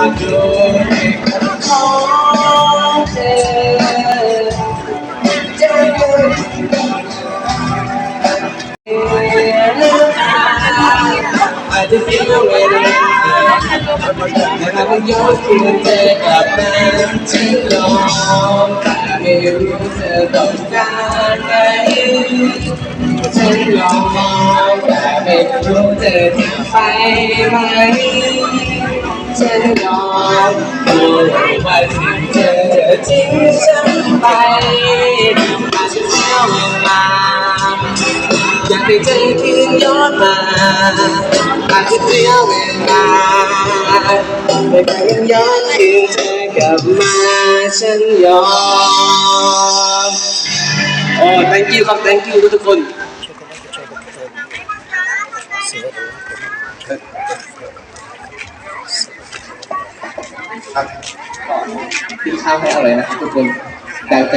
I'm yours to take a man too long. Nếu giờ tổng ra đây Trên lòng mong cả biệt luôn thể phải bay ฉันยอมรู้เธอต้องการไหนฉันเธอทิ้งฉันยอมรู้ว่าสิ่งเธอทิ้งฉันไปอาจจะเสียวลาอยากให้เธอคืนย้อนมาอาจจะเสียเวลาแต่ก็ยังย้อนคืนเธอกลับมาฉันยอมโอ้ thank you ครับ thank you ทุกคน Thank you. ครับกินข้าวให้อร่อยนะครับทุกคนแต่ไป